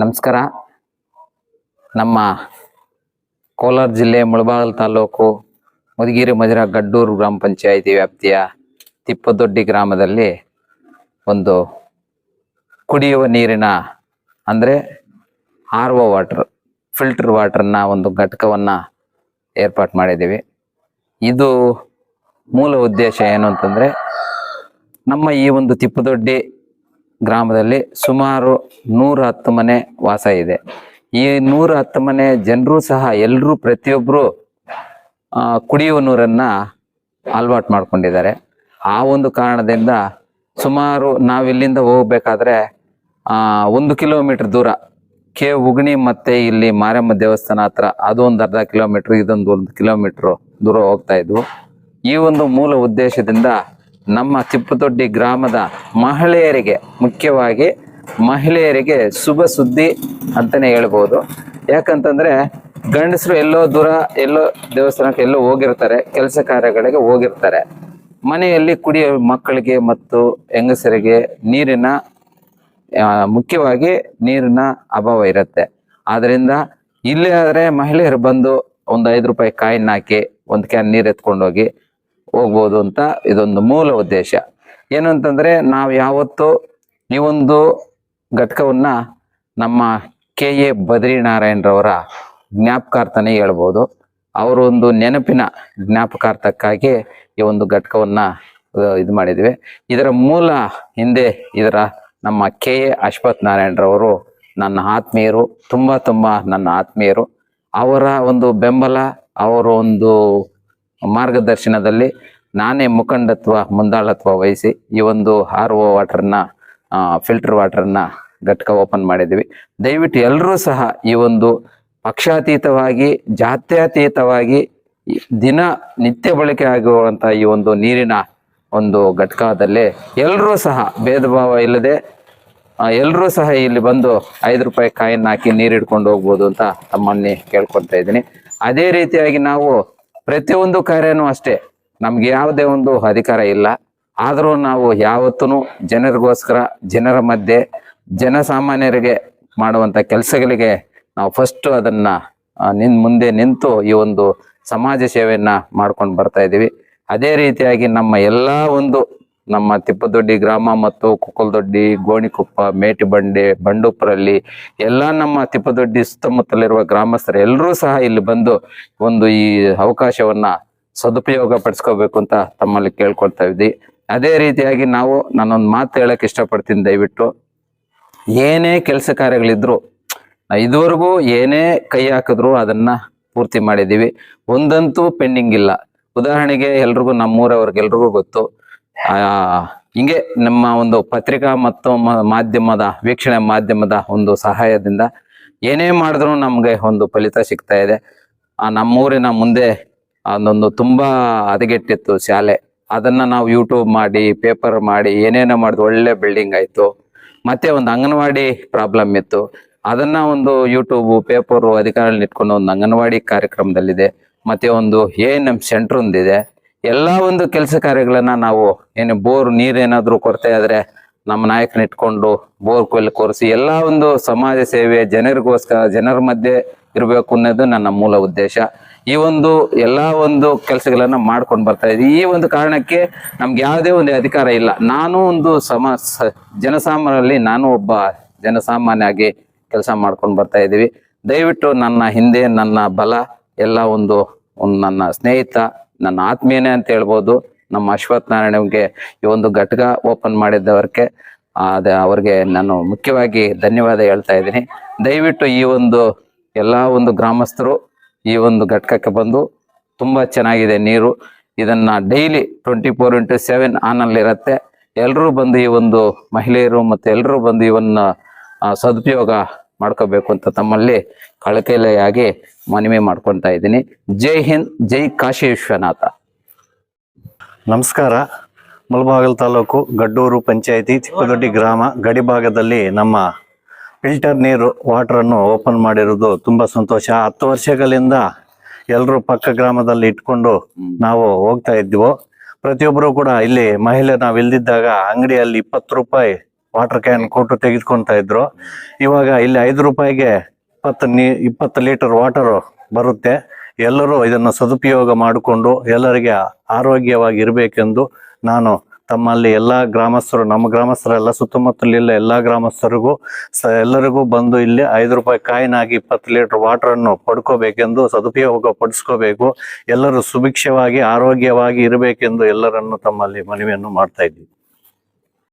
ನಮಸ್ಕಾರ. ನಮ್ಮ ಕೋಲಾರ ಜಿಲ್ಲೆ ಮುಳಬಾಗಲ್ ತಾಲೂಕು ಮುದಗಿರಿ ಮಜರ ಗಡ್ಡೂರು ಗ್ರಾಮ ಪಂಚಾಯಿತಿ ವ್ಯಾಪ್ತಿಯ ತಿಪ್ಪದೊಡ್ಡಿ ಗ್ರಾಮದಲ್ಲಿ ಒಂದು ಕುಡಿಯುವ ನೀರಿನ ಅಂದರೆ ಆರ್ ಒ ವಾಟರ್ ಫಿಲ್ಟರ್ ವಾಟರ್ನ ಒಂದು ಘಟಕವನ್ನು ಏರ್ಪಾಟ್ ಮಾಡಿದ್ದೀವಿ. ಇದು ಮೂಲ ಉದ್ದೇಶ ಏನು ಅಂತಂದರೆ ನಮ್ಮ ಈ ಒಂದು ತಿಪ್ಪದೊಡ್ಡಿ ಗ್ರಾಮದಲ್ಲಿ ಸುಮಾರು ನೂರ ಹತ್ತು ಮನೆ ವಾಸ ಇದೆ. ಈ ನೂರ ಹತ್ತು ಮನೆ ಜನರು ಸಹ ಎಲ್ಲರೂ ಪ್ರತಿಯೊಬ್ಬರು ಕುಡಿಯುವ ನೂರನ್ನ ಅಲ್ವಾಟ್ ಮಾಡ್ಕೊಂಡಿದ್ದಾರೆ. ಆ ಒಂದು ಕಾರಣದಿಂದ ಸುಮಾರು ನಾವಿಲ್ಲಿಂದ ಹೋಗ್ಬೇಕಾದ್ರೆ ಒಂದು ಕಿಲೋಮೀಟರ್ ದೂರ ಕೆ ಉಗಣಿ ಮತ್ತೆ ಇಲ್ಲಿ ಮಾರಮ್ಮ ದೇವಸ್ಥಾನ ಹತ್ರ ಅದು ಒಂದು ಅರ್ಧ ಕಿಲೋಮೀಟರ್, ಇದೊಂದು ಒಂದು ಕಿಲೋಮೀಟರ್ ದೂರ ಹೋಗ್ತಾ ಇದ್ವು. ಈ ಒಂದು ಮೂಲ ಉದ್ದೇಶದಿಂದ ನಮ್ಮ ತಿಪ್ಪದೊಡ್ಡಿ ಗ್ರಾಮದ ಮಹಿಳೆಯರಿಗೆ, ಮುಖ್ಯವಾಗಿ ಮಹಿಳೆಯರಿಗೆ ಶುಭ ಸುದ್ದಿ ಅಂತಲೇ ಹೇಳ್ಬೋದು. ಯಾಕಂತಂದ್ರೆ ಗಂಡಸರು ಎಲ್ಲೋ ದೂರ, ಎಲ್ಲೋ ದೇವಸ್ಥಾನಕ್ಕೆ ಎಲ್ಲೋ ಹೋಗಿರ್ತಾರೆ, ಕೆಲಸ ಕಾರ್ಯಗಳಿಗೆ ಹೋಗಿರ್ತಾರೆ. ಮನೆಯಲ್ಲಿ ಕುಡಿಯ ಮಕ್ಕಳಿಗೆ ಮತ್ತು ಹೆಂಗಸರಿಗೆ ನೀರಿನ ಮುಖ್ಯವಾಗಿ ನೀರಿನ ಅಭಾವ ಇರುತ್ತೆ. ಆದ್ರಿಂದ ಇಲ್ಲಿ ಆದರೆ ಮಹಿಳೆಯರು ಬಂದು ಒಂದು ಐದು ರೂಪಾಯಿ ಕಾಯಿನ್ ಹಾಕಿ ಒಂದು ಕ್ಯಾನ್ ನೀರು ಎತ್ಕೊಂಡು ಹೋಗಿ ಹೋಗ್ಬೋದು ಅಂತ ಇದೊಂದು ಮೂಲ ಉದ್ದೇಶ. ಏನು ಅಂತಂದ್ರೆ ನಾವು ಯಾವತ್ತು ಈ ಒಂದು ಘಟಕವನ್ನ ನಮ್ಮ ಕೆ ಎ ಬದ್ರಿನಾರಾಯಣರವರ ಜ್ಞಾಪಕಾರ್ಥನೆ ಹೇಳ್ಬೋದು. ಅವರ ಒಂದು ನೆನಪಿನ ಜ್ಞಾಪಕಾರ್ಥಕ್ಕಾಗಿ ಈ ಒಂದು ಘಟಕವನ್ನ ಇದು ಮಾಡಿದ್ವಿ. ಇದರ ಮೂಲ ಹಿಂದೆ ಇದರ ನಮ್ಮ ಕೆ ಎ ಅಶ್ವಥ್ ನಾರಾಯಣರವರು ನನ್ನ ಆತ್ಮೀಯರು, ತುಂಬಾ ತುಂಬಾ ನನ್ನ ಆತ್ಮೀಯರು. ಅವರ ಒಂದು ಬೆಂಬಲ ಅವರ ಒಂದು ಮಾರ್ಗದರ್ಶನದಲ್ಲಿ ನಾನೇ ಮುಖಂಡತ್ವ, ಮುಂದಾಳತ್ವ ವಹಿಸಿ ಈ ಒಂದು ಆರ್ ಒ ವಾಟರ್ನ ಫಿಲ್ಟರ್ ವಾಟರ್ನ ಘಟಕ ಓಪನ್ ಮಾಡಿದ್ದೀವಿ. ದಯವಿಟ್ಟು ಎಲ್ಲರೂ ಸಹ ಈ ಒಂದು ಪಕ್ಷಾತೀತವಾಗಿ, ಜಾತ್ಯತೀತವಾಗಿ ದಿನ ನಿತ್ಯ ಬಳಕೆ ಆಗುವಂಥ ಈ ಒಂದು ನೀರಿನ ಒಂದು ಘಟಕದಲ್ಲಿ ಎಲ್ಲರೂ ಸಹ ಭೇದ ಭಾವ ಇಲ್ಲದೆ ಎಲ್ಲರೂ ಸಹ ಇಲ್ಲಿ ಬಂದು ಐದು ರೂಪಾಯಿ ಕಾಯಿನ ಹಾಕಿ ನೀರು ಹಿಡ್ಕೊಂಡು ಹೋಗ್ಬೋದು ಅಂತ ತಮ್ಮನ್ನೇ ಕೇಳ್ಕೊಳ್ತಾ ಇದ್ದೀನಿ. ಅದೇ ರೀತಿಯಾಗಿ ನಾವು ಪ್ರತಿಯೊಂದು ಕಾರ್ಯನೂ ಅಷ್ಟೇ. ನಮ್ಗೆ ಯಾವುದೇ ಒಂದು ಅಧಿಕಾರ ಇಲ್ಲ. ಆದರೂ ನಾವು ಯಾವತ್ತೂ ಜನರಿಗೋಸ್ಕರ, ಜನರ ಮಧ್ಯೆ, ಜನಸಾಮಾನ್ಯರಿಗೆ ಮಾಡುವಂತ ಕೆಲಸಗಳಿಗೆ ನಾವು ಫಸ್ಟ್ ಅದನ್ನ ನಿನ್ ಮುಂದೆ ನಿಂತು ಈ ಒಂದು ಸಮಾಜ ಸೇವೆಯನ್ನ ಮಾಡ್ಕೊಂಡು ಬರ್ತಾ ಇದ್ದೀವಿ ಅದೇ ರೀತಿಯಾಗಿ ನಮ್ಮ ಎಲ್ಲ ಒಂದು ನಮ್ಮ ತಿಪ್ಪದೊಡ್ಡಿ ಗ್ರಾಮ ಮತ್ತು ಕುಕ್ಕಲದೊಡ್ಡಿ, ಗೋಣಿಕೊಪ್ಪ, ಮೇಟಿಬಂಡೆ, ಬಂಡೂಪುರಲ್ಲಿ ಎಲ್ಲ ನಮ್ಮ ತಿಪ್ಪದೊಡ್ಡಿ ಸುತ್ತಮುತ್ತಲಿರುವ ಗ್ರಾಮಸ್ಥರು ಎಲ್ಲರೂ ಸಹ ಇಲ್ಲಿ ಬಂದು ಒಂದು ಈ ಅವಕಾಶವನ್ನ ಸದುಪಯೋಗ ಪಡಿಸ್ಕೋಬೇಕು ಅಂತ ತಮ್ಮಲ್ಲಿ ಕೇಳ್ಕೊಳ್ತಾ ಇದ್ವಿ. ಅದೇ ರೀತಿಯಾಗಿ ನಾವು ನಾನೊಂದು ಮಾತು ಹೇಳಕ್ ಇಷ್ಟಪಡ್ತೀನಿ ದಯವಿಟ್ಟು. ಏನೇ ಕೆಲಸ ಕಾರ್ಯಗಳಿದ್ರು, ಇದುವರೆಗೂ ಏನೇ ಕೈ ಹಾಕಿದ್ರು ಅದನ್ನ ಪೂರ್ತಿ ಮಾಡಿದ್ದೀವಿ. ಒಂದಂತೂ ಪೆಂಡಿಂಗ್ ಇಲ್ಲ. ಉದಾಹರಣೆಗೆ ಎಲ್ರಿಗೂ ನಮ್ಮೂರವ್ರಿಗೆಲ್ರಿಗೂ ಗೊತ್ತು ಹಿಂಗೆ ನಮ್ಮ ಒಂದು ಪತ್ರಿಕಾ ಮತ್ತು ಮಾಧ್ಯಮದ, ವೀಕ್ಷಣೆ ಮಾಧ್ಯಮದ ಒಂದು ಸಹಾಯದಿಂದ ಏನೇ ಮಾಡಿದ್ರು ನಮ್ಗೆ ಒಂದು ಫಲಿತ ಸಿಗ್ತಾ ಇದೆ. ಆ, ನಮ್ಮೂರಿನ ಮುಂದೆ ಅದೊಂದು ತುಂಬಾ ಹದಗೆಟ್ಟಿತ್ತು ಶಾಲೆ. ಅದನ್ನ ನಾವು ಯೂಟ್ಯೂಬ್ ಮಾಡಿ ಪೇಪರ್ ಮಾಡಿ, ಏನೇನೋ ಮಾಡಿದ್ ಒಳ್ಳೆ ಬಿಲ್ಡಿಂಗ್ ಆಯ್ತು. ಮತ್ತೆ ಒಂದು ಅಂಗನವಾಡಿ ಪ್ರಾಬ್ಲಮ್ ಇತ್ತು. ಅದನ್ನ ಒಂದು ಯೂಟ್ಯೂಬ್ ಪೇಪರು ಅಧಿಕಾರಿಗಳನ್ನ ಇಟ್ಕೊಂಡು ಒಂದು ಅಂಗನವಾಡಿ ಕಾರ್ಯಕ್ರಮದಲ್ಲಿದೆ. ಮತ್ತೆ ಒಂದು ಎ ಎನ್ ಎಂ ಸೆಂಟರ್ ಒಂದಿದೆ ಎಲ್ಲಾ ಒಂದು ಕೆಲಸ ಕಾರ್ಯಗಳನ್ನ ನಾವು ಏನು ಬೋರ್ ನೀರೇನಾದ್ರೂ ಕೊರತೆ ಆದ್ರೆ ನಮ್ಮ ನಾಯಕನ ಇಟ್ಕೊಂಡು ಬೋರ್ ಕೊಲ್ಲಿ ಕೋರಿಸಿ ಎಲ್ಲಾ ಒಂದು ಸಮಾಜ ಸೇವೆ ಜನರಿಗೋಸ್ಕರ, ಜನರ ಮಧ್ಯೆ ಇರಬೇಕು ಅನ್ನೋದು ನನ್ನ ಮೂಲ ಉದ್ದೇಶ. ಈ ಒಂದು ಎಲ್ಲಾ ಒಂದು ಕೆಲಸಗಳನ್ನ ಮಾಡ್ಕೊಂಡು ಬರ್ತಾ ಇದ್ದೀವಿ. ಈ ಒಂದು ಕಾರಣಕ್ಕೆ ನಮ್ಗೆ ಯಾವುದೇ ಒಂದು ಅಧಿಕಾರ ಇಲ್ಲ. ನಾನು ಒಂದು ಸಮ ಜನಸಾಮಾನ್ಯರಲ್ಲಿ ನಾನು ಒಬ್ಬ ಜನಸಾಮಾನ್ಯ ಆಗಿ ಕೆಲಸ ಮಾಡ್ಕೊಂಡು ಬರ್ತಾ ಇದ್ದೀವಿ. ದಯವಿಟ್ಟು ನನ್ನ ಹಿಂದೆ ನನ್ನ ಬಲ, ಎಲ್ಲ ಒಂದು ನನ್ನ ಸ್ನೇಹಿತ ನನ್ನ ಆತ್ಮೀಯನೇ ಅಂತ ಹೇಳ್ಬೋದು. ನಮ್ಮ ಅಶ್ವಥ್ ನಾರಾಯಣಗೆ ಈ ಒಂದು ಘಟಕ ಓಪನ್ ಮಾಡಿದ್ದವರಿಗೆ ಅದ ಅವ್ರಿಗೆ ನಾನು ಮುಖ್ಯವಾಗಿ ಧನ್ಯವಾದ ಹೇಳ್ತಾ ಇದ್ದೀನಿ. ದಯವಿಟ್ಟು ಈ ಒಂದು ಎಲ್ಲ ಒಂದು ಗ್ರಾಮಸ್ಥರು ಈ ಒಂದು ಘಟಕಕ್ಕೆ ಬಂದು ತುಂಬ ಚೆನ್ನಾಗಿದೆ ನೀರು. ಇದನ್ನ daily twenty four into seven on ಅಲ್ಲಿ ಇರುತ್ತೆ. ಎಲ್ಲರೂ ಬಂದು ಈ ಒಂದು ಮಹಿಳೆಯರು ಮತ್ತೆ ಎಲ್ಲರೂ ಬಂದು ಇವನ್ನ ಸದುಪಯೋಗ ಮಾಡ್ಕೋಬೇಕು ಅಂತ ತಮ್ಮಲ್ಲಿ ಕಳಕೆಲೆಯಾಗಿ ಮನವಿ ಮಾಡ್ಕೊತಾ ಇದ್ದೀನಿ. ಜೈ ಹಿಂದ್, ಜೈ ಕಾಶಿ ವಿಶ್ವನಾಥ ನಮಸ್ಕಾರ. ಮುಳಬಾಗಲ್ ತಾಲೂಕು ಗಡ್ಡೂರು ಪಂಚಾಯಿತಿ ಚಿಕ್ಕದೊಡ್ಡಿ ಗ್ರಾಮ ಗಡಿಭಾಗದಲ್ಲಿ ನಮ್ಮ ಫಿಲ್ಟರ್ ನೀರು, ವಾಟರ್ ಅನ್ನು ಓಪನ್ ಮಾಡಿರೋದು ತುಂಬಾ ಸಂತೋಷ. ಹತ್ತು ವರ್ಷಗಳಿಂದ ಎಲ್ಲರೂ ಪಕ್ಕ ಗ್ರಾಮದಲ್ಲಿ ಇಟ್ಕೊಂಡು ನಾವು ಹೋಗ್ತಾ ಇದ್ವು. ಪ್ರತಿಯೊಬ್ಬರು ಕೂಡ ಇಲ್ಲಿ ಮಹಿಳೆ ನಾವು ಇಲ್ದಿದ್ದಾಗ ಅಂಗಡಿಯಲ್ಲಿ ಇಪ್ಪತ್ತು ರೂಪಾಯಿ ವಾಟರ್ ಕ್ಯಾನ್ ಕೊಟ್ಟು ತೆಗೆದುಕೊಂತ ಇದ್ರು. ಇವಾಗ ಇಲ್ಲಿ ಐದು ರೂಪಾಯಿಗೆ ಇಪ್ಪತ್ತು ನೀ, ಇಪ್ಪತ್ತು ಲೀಟರ್ ವಾಟರ್ ಬರುತ್ತೆ. ಎಲ್ಲರೂ ಇದನ್ನು ಸದುಪಯೋಗ ಮಾಡಿಕೊಂಡು ಎಲ್ಲರಿಗೆ ಆರೋಗ್ಯವಾಗಿ ಇರಬೇಕೆಂದು ನಾನು ತಮ್ಮಲ್ಲಿ ಎಲ್ಲ ಗ್ರಾಮಸ್ಥರು, ನಮ್ಮ ಗ್ರಾಮಸ್ಥರೆಲ್ಲ, ಸುತ್ತಮುತ್ತಲಿಲ್ಲ ಎಲ್ಲ ಗ್ರಾಮಸ್ಥರಿಗೂ ಸ, ಎಲ್ಲರಿಗೂ ಬಂದು ಇಲ್ಲಿ ಐದು ರೂಪಾಯಿ ಕಾಯಿನ್ ಆಗಿ ಇಪ್ಪತ್ತು ಲೀಟರ್ ವಾಟರ್ ಅನ್ನು ಪಡ್ಕೋಬೇಕೆಂದು ಸದುಪಯೋಗ ಪಡಿಸ್ಕೋಬೇಕು. ಎಲ್ಲರೂ ಸುಭಿಕ್ಷವಾಗಿ, ಆರೋಗ್ಯವಾಗಿ ಇರಬೇಕೆಂದು ಎಲ್ಲರನ್ನು ತಮ್ಮಲ್ಲಿ ಮನವಿಯನ್ನು ಮಾಡ್ತಾ ಇದ್ದೀವಿ.